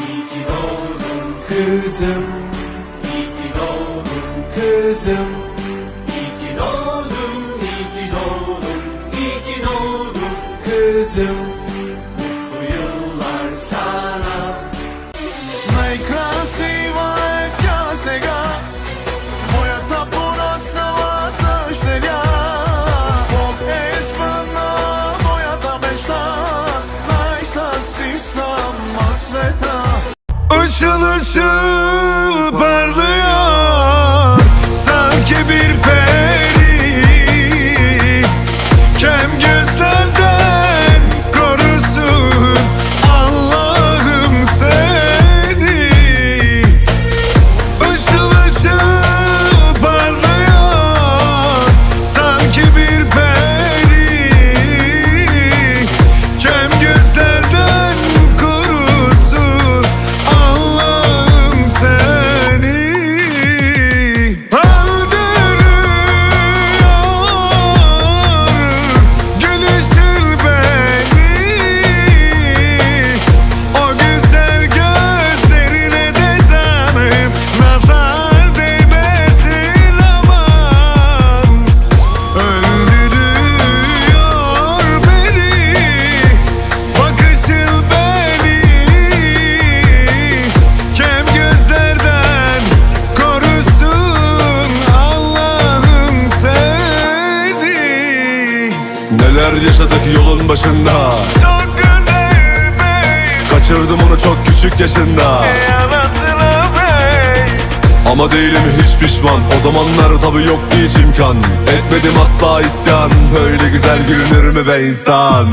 İyi ki doğdun kızım. İyi ki doğdun kızım. İyi ki doğdun, iyi ki doğdun, iyi ki doğdun Işıl ışıl Neler yaşadık yolun başında? Çok Kaçırdım onu çok küçük yaşında. Ama değilim hiç pişman. O zamanlar tabi yoktu hiç imkan. Etmedim asla isyan. Böyle güzel gülünür mü be insan